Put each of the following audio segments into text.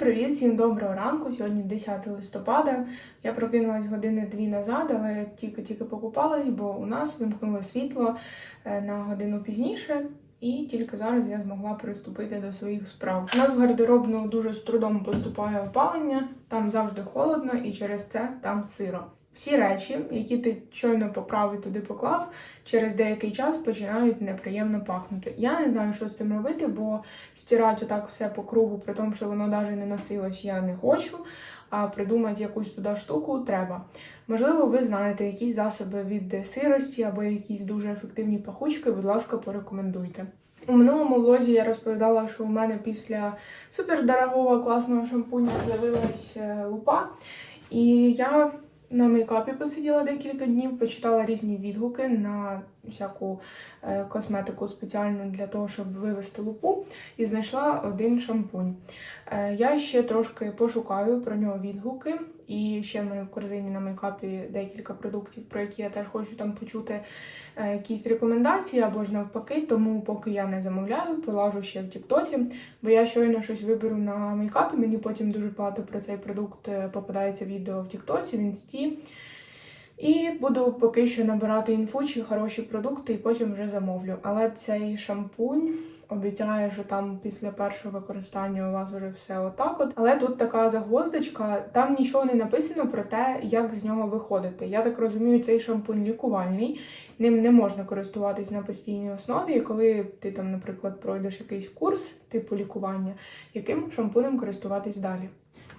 привіт, всім доброго ранку. Сьогодні 10 листопада. Я прокинулась години дві назад, але тільки-тільки покупалась, бо у нас вимкнуло світло е, на годину пізніше, і тільки зараз я змогла приступити до своїх справ. У нас в гардеробну дуже з трудом поступає опалення, там завжди холодно, і через це там сиро. Всі речі, які ти щойно поправи туди поклав, через деякий час починають неприємно пахнути. Я не знаю, що з цим робити, бо стирати отак все по кругу, при тому, що воно навіть не носилось, я не хочу. А придумати якусь туди штуку треба. Можливо, ви знаєте якісь засоби від сирості або якісь дуже ефективні пахучки, будь ласка, порекомендуйте. У минулому влозі я розповідала, що у мене після супердорогого класного шампуня з'явилась е, лупа. І я на мейкапі посиділа декілька днів, почитала різні відгуки на всяку е, косметику спеціальну для того, щоб вивести лупу, і знайшла один шампунь. Е, я ще трошки пошукаю про нього відгуки, і ще в мене в корзині на мейкапі декілька продуктів, про які я теж хочу там почути е, якісь рекомендації або ж навпаки, тому поки я не замовляю, полажу ще в Тіктоці, бо я щойно щось виберу на мейкапі, мені потім дуже багато про цей продукт е, попадається відео в Тіктоці, в інсті. І буду поки що набирати інфу чи хороші продукти, і потім вже замовлю. Але цей шампунь обіцяє, що там після першого використання у вас уже все отак. От. Але тут така загвоздочка, там нічого не написано про те, як з нього виходити. Я так розумію, цей шампунь лікувальний, ним не можна користуватись на постійній основі. І коли ти там, наприклад, пройдеш якийсь курс типу лікування, яким шампунем користуватись далі.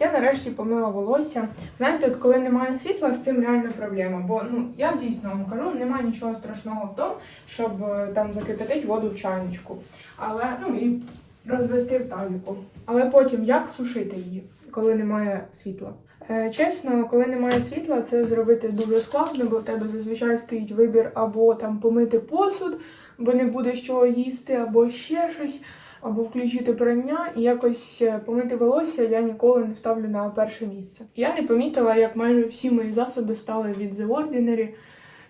Я нарешті помила волосся. Знаєте, от коли немає світла, з цим реальна проблема. Бо ну я дійсно вам кажу, немає нічого страшного в тому, щоб е, там закипятити воду в чайничку. Але ну і розвести в тазику. Але потім як сушити її, коли немає світла? Е, чесно, коли немає світла, це зробити дуже складно, бо в тебе зазвичай стоїть вибір або там помити посуд, бо не буде з чого їсти, або ще щось або включити прання і якось е, помити волосся я ніколи не ставлю на перше місце. Я не помітила, як майже всі мої засоби стали від The Ordinary.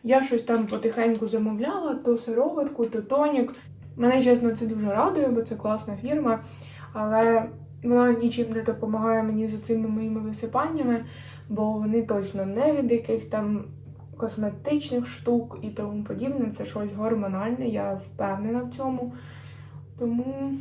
Я щось там потихеньку замовляла, то сироватку, то тонік. Мене, чесно, це дуже радує, бо це класна фірма, але вона нічим не допомагає мені з цими моїми висипаннями, бо вони точно не від якихось там косметичних штук і тому подібне. Це щось гормональне, я впевнена в цьому. Тому,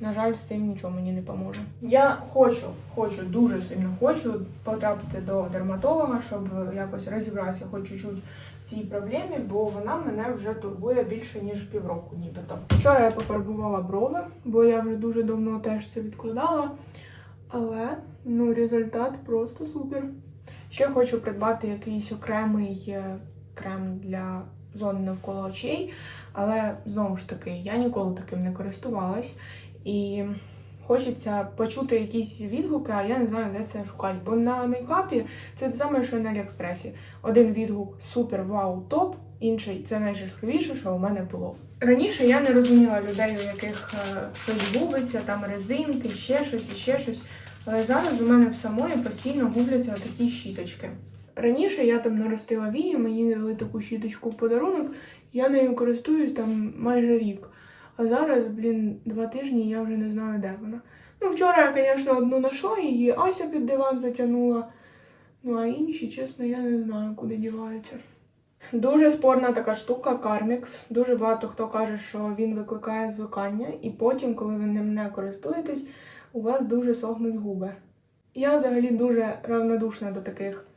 на жаль, з цим нічого мені не поможе. Я хочу, хочу, дуже сильно хочу потрапити до дерматолога, щоб якось розібратися хоч чуть-чуть в цій проблемі, бо вона мене вже турбує більше, ніж півроку, нібито. Вчора я пофарбувала брови, бо я вже дуже давно теж це відкладала. Але ну, результат просто супер. Ще хочу придбати якийсь окремий е, крем для зони навколо очей. Але знову ж таки, я ніколи таким не користувалась. І хочеться почути якісь відгуки, а я не знаю, де це шукати. Бо на мейкапі це те саме, що на Аліекспресі. Один відгук супер, вау, топ, інший це найжахливіше, що у мене було. Раніше я не розуміла людей, у яких е, щось губиться, там резинки, ще щось, і ще щось. Але зараз у мене в самої постійно губляться такі щіточки. Раніше я там наростила вії, мені дали таку щіточку в подарунок, я нею користуюсь там майже рік. А зараз, блін, два тижні я вже не знаю, де вона. Ну, вчора я, звісно, одну знайшла її, Ася під диван затягнула. Ну, а інші, чесно, я не знаю, куди діваються. Дуже спорна така штука Кармікс. Дуже багато хто каже, що він викликає звикання, і потім, коли ви ним не користуєтесь, у вас дуже сохнуть губи. Я взагалі дуже равнодушна до таких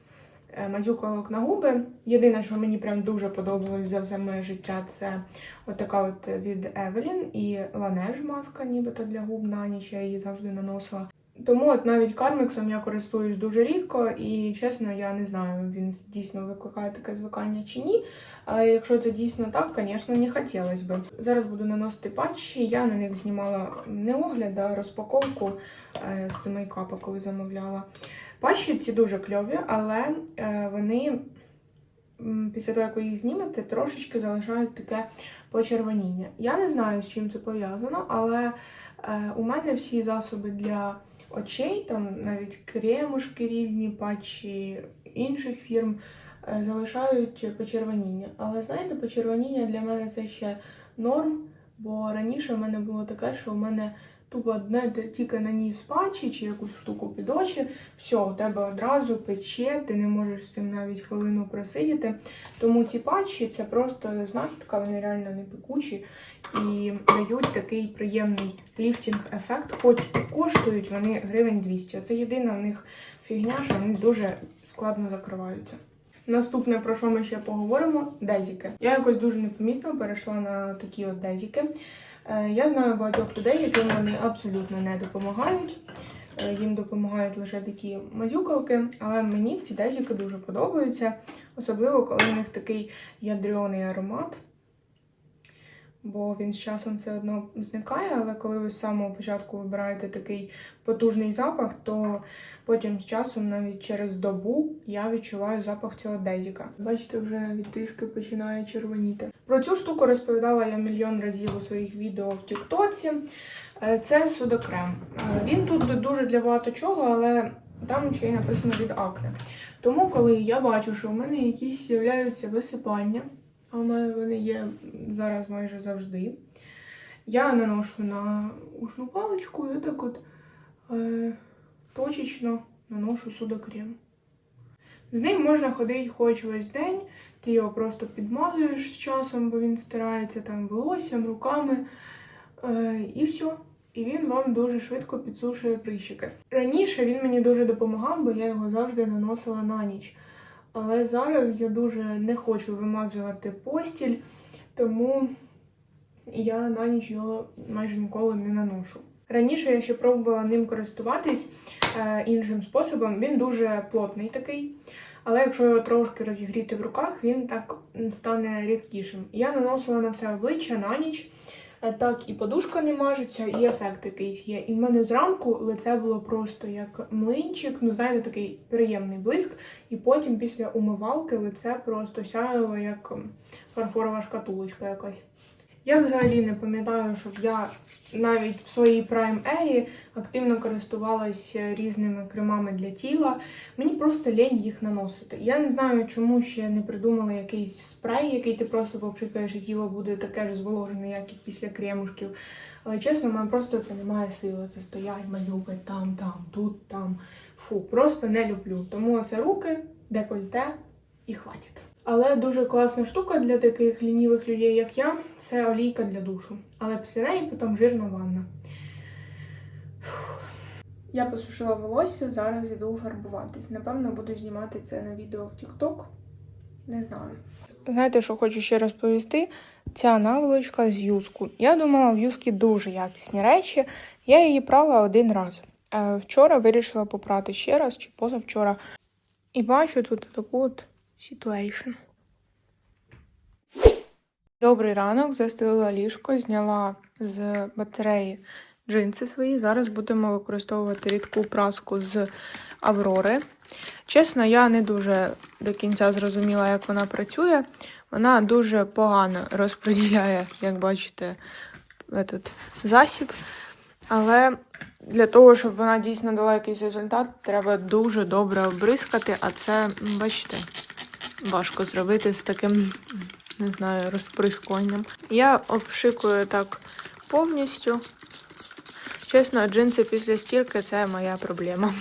мазюкалок на губи. Єдине, що мені прям дуже подобалось за все моє життя, це отака от від Evelyn і Laneige маска, нібито для губ на ніч, я її завжди наносила. Тому от навіть карміксом я користуюсь дуже рідко, і чесно, я не знаю, він дійсно викликає таке звикання чи ні. Але якщо це дійсно так, звісно, не хотілося б. Зараз буду наносити патчі. Я на них знімала не огляд, а розпаковку е, з мейкапа, коли замовляла. Патчі ці дуже кльові, але е, вони після того, як ви їх знімете, трошечки залишають таке почервоніння. Я не знаю, з чим це пов'язано, але е, у мене всі засоби для очей, там навіть кремушки різні, патчі інших фірм е, залишають почервоніння. Але знаєте, почервоніння для мене це ще норм, бо раніше в мене було таке, що у мене тупо ти тільки наніс патчі чи якусь штуку під очі, все, у тебе одразу пече, ти не можеш з цим навіть хвилину просидіти. Тому ці патчі це просто знахідка, вони реально не пекучі і дають такий приємний ліфтінг-ефект, хоч коштують вони гривень 200. Оце єдина в них фігня, що вони дуже складно закриваються. Наступне, про що ми ще поговоримо, дезіки. Я якось дуже непомітно перейшла на такі от дезіки. Е, Я знаю багатьох людей, яким вони абсолютно не допомагають. Е, Їм допомагають лише такі мазюкалки, але мені ці дезіки дуже подобаються, особливо коли в них такий ядрений аромат. Бо він з часом все одно зникає, але коли ви з самого початку вибираєте такий потужний запах, то потім з часом, навіть через добу, я відчуваю запах цього дезіка. Бачите, вже навіть трішки починає червоніти. Про цю штуку розповідала я мільйон разів у своїх відео в Тіктоці. Е, Це судокрем. Е, Він тут дуже для багато чого, але там ще й написано від акне. Тому, коли я бачу, що у мене якісь з'являються висипання, а у мене вони є зараз майже завжди. Я наношу на ушну паличку і так от е, точечно наношу судокрем. З ним можна ходити хоч весь день, ти його просто підмазуєш з часом, бо він стирається там волоссям, руками. Е, і все. І він вам дуже швидко підсушує прищики. Раніше він мені дуже допомагав, бо я його завжди наносила на ніч. Але зараз я дуже не хочу вимазувати постіль, тому я на ніч його майже ніколи не наношу. Раніше я ще пробувала ним користуватись е, іншим способом. Він дуже плотний такий, але якщо його трошки розігріти в руках, він так стане рідкішим. Я наносила на все обличчя на ніч. Е, Так, і подушка не мажеться, і ефект якийсь є. І в мене зранку лице було просто як млинчик, ну знаєте, такий приємний блиск. І потім після умивалки лице просто сяяло як фарфорова шкатулочка якась. Я взагалі не пам'ятаю, щоб я навіть в своїй прайм ері активно користувалась різними кремами для тіла. Мені просто лінь їх наносити. Я не знаю, чому ще не придумали якийсь спрей, який ти просто попшикаєш, і тіло буде таке ж зволожене, як і після кремушків. Але чесно, в мене просто це немає сили. Це стоять, малюкать там, там, тут, там. Фу, просто не люблю. Тому це руки, декольте і хватить. Але дуже класна штука для таких лінівих людей, як я, це олійка для душу. Але після неї потім жирна ванна. Я посушила волосся, зараз іду фарбуватись. Напевно, буду знімати це на відео в TikTok. Не знаю. Знаєте, що хочу ще розповісти? Ця наволочка з юску. Я думала, в юскі дуже якісні речі. Я її прала один раз. Е, Вчора вирішила попрати ще раз чи позавчора. І бачу тут таку от ситуейшн. Добрий ранок, застелила ліжко, зняла з батареї джинси свої. Зараз будемо використовувати рідку праску з Аврори. Чесно, я не дуже до кінця зрозуміла, як вона працює. Вона дуже погано розподіляє, як бачите, этот засіб. Але для того, щоб вона дійсно дала якийсь результат, треба дуже добре обрискати, а це, бачите, важко зробити з таким, не знаю, розприскуванням. Я обшикую так повністю. Чесно, джинси після стірки це моя проблема.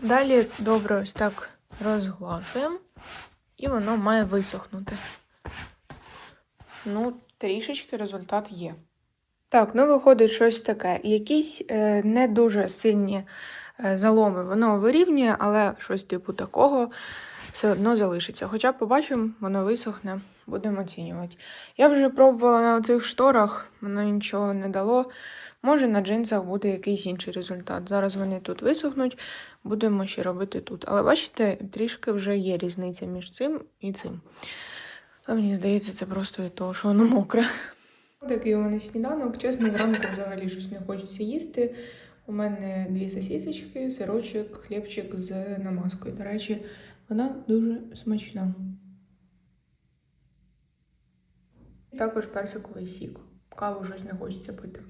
Далі добре ось так розглажуємо, і воно має висохнути. Ну, трішечки результат є. Так, ну виходить щось таке. Якісь е, не дуже сильні е, заломи воно вирівнює, але щось типу такого все одно залишиться. Хоча побачимо, воно висохне, будемо оцінювати. Я вже пробувала на цих шторах, воно нічого не дало. Може на джинсах буде якийсь інший результат. Зараз вони тут висохнуть, будемо ще робити тут. Але бачите, трішки вже є різниця між цим і цим. Але мені здається, це просто від того, що воно мокре. Такий у мене сніданок. Чесно, зранку взагалі щось не хочеться їсти. У мене дві сосісочки, сирочок, хлібчик з намазкою. До речі, вона дуже смачна. Також персиковий сік. Каву щось не хочеться пити.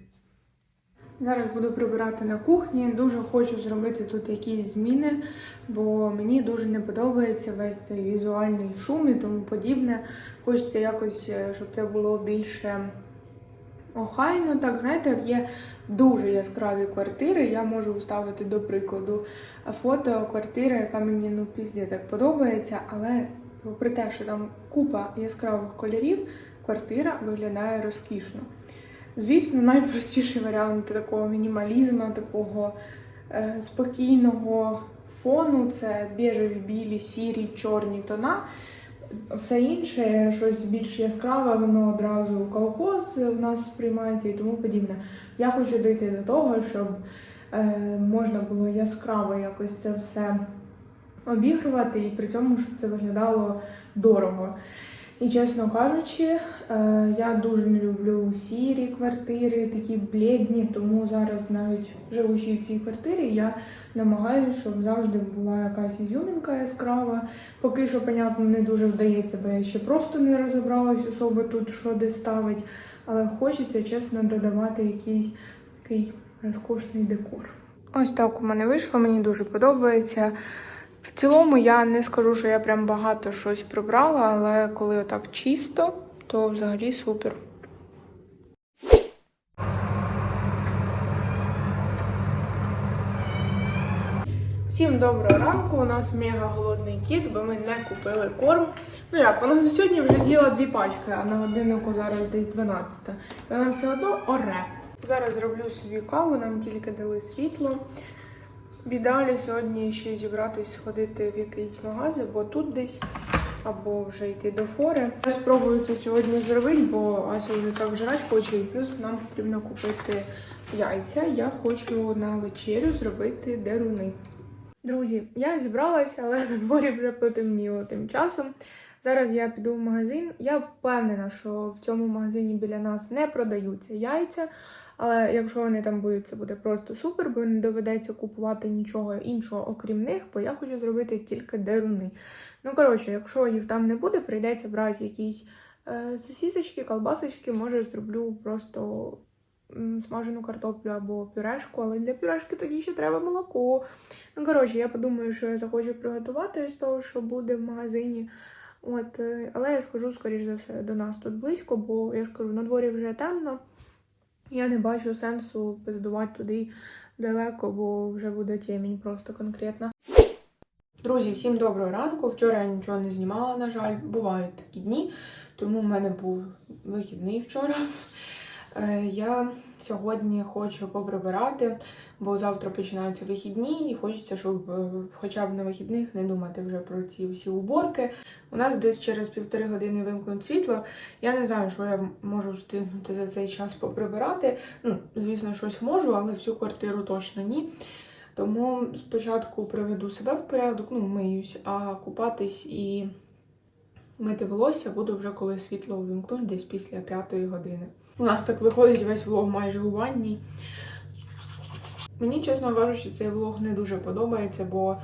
Зараз буду прибирати на кухні. Дуже хочу зробити тут якісь зміни, бо мені дуже не подобається весь цей візуальний шум і тому подібне. Хочеться якось, е, щоб це було більше охайно. Так, знаєте, є дуже яскраві квартири. Я можу вставити до прикладу фото квартири, яка мені ну піздець як подобається, але попри те, що там купа яскравих кольорів, квартира виглядає розкішно. Звісно, найпростіший варіант такого мінімалізму, такого е, спокійного фону це біжеві, білі, сірі, чорні тона. Все інше, щось більш яскраве, воно одразу колхоз в нас сприймається і тому подібне. Я хочу дійти до того, щоб е, можна було яскраво якось це все обігрувати, і при цьому, щоб це виглядало дорого. І чесно кажучи, е, я дуже не люблю сірі квартири, такі блідні, тому зараз навіть живучи в цій квартирі, я намагаюся, щоб завжди була якась ізюмінка яскрава. Поки що, понятно, не дуже вдається, бо я ще просто не розібралась особо тут, що де ставить. Але хочеться, чесно, додавати якийсь такий розкошний декор. Ось так у мене вийшло, мені дуже подобається. В цілому я не скажу, що я прям багато щось прибрала, але коли отак чисто, то взагалі супер. Всім доброго ранку. У нас мега голодний кіт, бо ми не купили корм. Ну як, вона за сьогодні вже з'їла дві пачки, а на годиннику зараз десь 12. І вона все одно оре. Зараз зроблю собі каву, нам тільки дали світло. В ідеалі сьогодні ще зібратись, сходити в якийсь магазин, бо тут десь, або вже йти до фори. Я спробую це сьогодні зробити, бо Ася вже так жрати хоче, і плюс нам потрібно купити яйця. Я хочу на вечерю зробити деруни. Друзі, я зібралася, але на дворі вже потемніло тим часом. Зараз я піду в магазин. Я впевнена, що в цьому магазині біля нас не продаються яйця. Але якщо вони там будуть, це буде просто супер, бо не доведеться купувати нічого іншого, окрім них, бо я хочу зробити тільки деруни. Ну, коротше, якщо їх там не буде, прийдеться брати якісь е, сосісочки, колбасочки, може зроблю просто смажену картоплю або пюрешку, але для пюрешки тоді ще треба молоко. Ну, коротше, я подумаю, що я захочу приготувати з того, що буде в магазині. От, е, але я схожу, скоріш за все, до нас тут близько, бо я ж кажу, на дворі вже темно. Я не бачу сенсу пиздувати туди далеко, бо вже буде темінь просто конкретно. Друзі, всім доброго ранку. Вчора я нічого не знімала, на жаль, бувають такі дні, тому в мене був вихідний вчора. Е, Я сьогодні хочу поприбирати, бо завтра починаються вихідні, і хочеться, щоб е, хоча б на вихідних не думати вже про ці всі уборки. У нас десь через півтори години вимкнуть світло. Я не знаю, що я можу встигнути за цей час поприбирати. Ну, звісно, щось можу, але всю квартиру точно ні. Тому спочатку приведу себе в порядок, ну, миюсь, а купатись і мити волосся буду вже коли світло увімкнуть, десь після п'ятої години. У нас так виходить весь влог майже у ванній. Мені, чесно кажучи, цей влог не дуже подобається, бо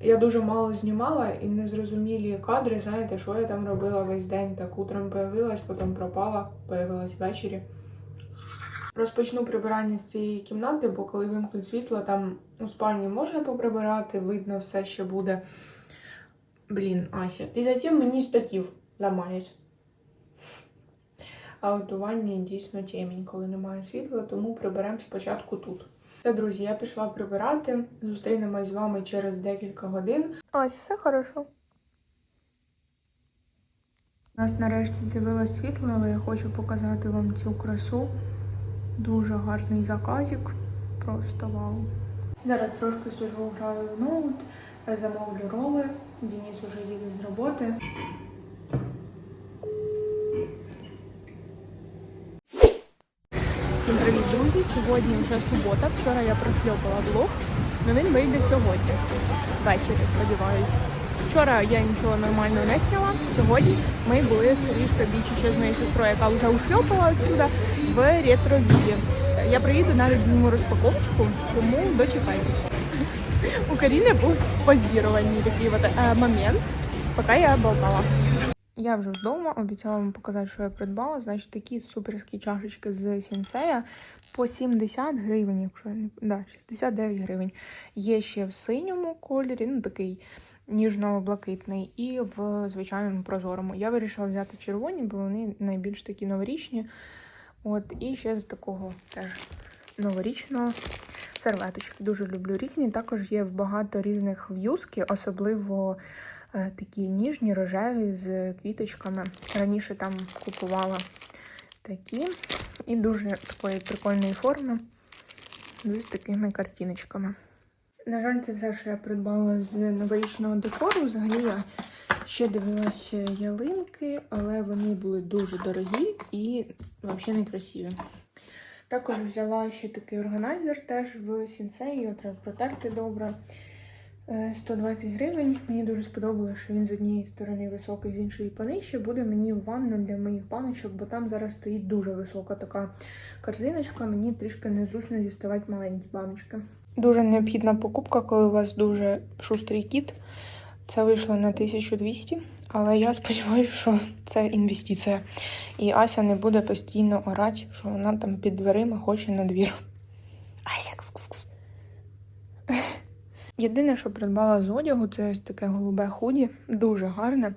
я дуже мало знімала і незрозумілі кадри, знаєте, що я там робила весь день. Так утром появилась, потім пропала, появилась ввечері. Розпочну прибирання з цієї кімнати, бо коли вимкнуть світло, там у спальні можна поприбирати, видно все, що буде. Блін, Ася, ти затім мені статів ламаєш. А от у ванні дійсно темінь, коли немає світла, тому приберемо спочатку тут. Все, друзі, я пішла прибирати. Зустрінемось з вами через декілька годин. Ось, все хорошо. У нас нарешті з'явилось світло, але я хочу показати вам цю красу. Дуже гарний заказик. Просто вау. Зараз трошки сижу, граю в ноут, замовлю роли. Денис уже їде з роботи. Всім привіт, друзі! Сьогодні вже субота. Вчора я прошльопала влог, але він вийде сьогодні. Ввечері, сподіваюсь. Вчора я нічого нормально не сняла. Сьогодні ми були з Ріжка Бічі ще з моєю сестрою, яка вже ушльопала отсюда в ретро-віді. Я приїду навіть зніму розпаковочку, тому дочекайтесь. У Каріни був позірувальний такий е, момент, поки я болтала. Я вже вдома, обіцяла вам показати, що я придбала. Значить, такі суперські чашечки з сінсея по 70 гривень, якщо не да, 69 гривень. Є ще в синьому кольорі, ну такий ніжно-блакитний, і в звичайному прозорому. Я вирішила взяти червоні, бо вони найбільш такі новорічні. От, і ще з такого теж новорічного серветочки. Дуже люблю різні. Також є багато різних в'юзки, особливо такі ніжні, рожеві з квіточками. Раніше там купувала такі і дуже такої прикольної форми з такими картиночками. На жаль, це все, що я придбала з новорічного декору. Взагалі я ще дивилася ялинки, але вони були дуже дорогі і взагалі не красиві. Також взяла ще такий органайзер теж в сінсей, його треба протерти добре. Е, 120 гривень. Мені дуже сподобалося, що він з однієї сторони високий, з іншої понижче. Буде мені в ванну для моїх баночок, бо там зараз стоїть дуже висока така корзиночка. Мені трішки незручно діставати маленькі баночки. Дуже необхідна покупка, коли у вас дуже шустрий кіт. Це вийшло на 1200, але я сподіваюся, що це інвестиція. І Ася не буде постійно орати, що вона там під дверима хоче на двір. Ася кс-кс-кс. Єдине, що придбала з одягу, це ось таке голубе худі, дуже гарне.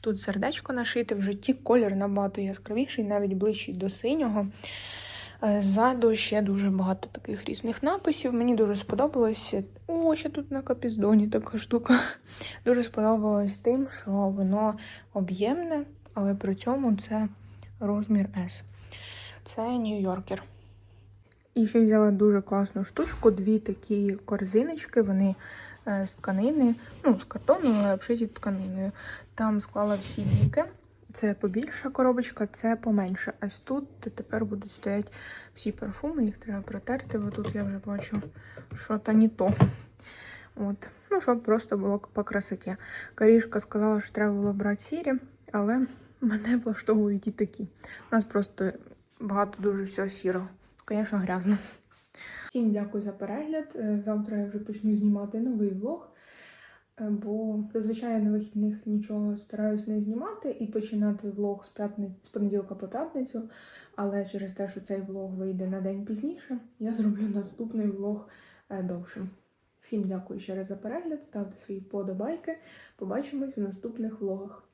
Тут сердечко нашите, в житті колір набагато яскравіший, навіть ближчий до синього. Е, Ззаду ще дуже багато таких різних написів. Мені дуже сподобалося. О, ще тут на капіздоні така штука. Дуже сподобалось тим, що воно об'ємне, але при цьому це розмір S. Це Нью-Йоркер. І ще взяла дуже класну штучку, дві такі корзиночки, вони е, з тканини, ну, з картону, але обшиті тканиною. Там склала всі ліки. Це побільша коробочка, це поменше. Ось тут тепер будуть стояти всі парфуми, їх треба протерти, бо тут я вже бачу, що то не то. От. Ну, щоб просто було по красоті. Карішка сказала, що треба було брати сірі, але мене влаштовують і такі. У нас просто багато дуже всього сірого. Звісно, грязно. Всім дякую за перегляд. Е, Завтра я вже почну знімати новий влог. Е, Бо зазвичай на вихідних нічого стараюсь не знімати і починати влог з, п'ятниць, з понеділка по п'ятницю. Але через те, що цей влог вийде на день пізніше, я зроблю наступний влог е, довшим. Всім дякую ще раз за перегляд. Ставте свої вподобайки. Побачимось у наступних влогах.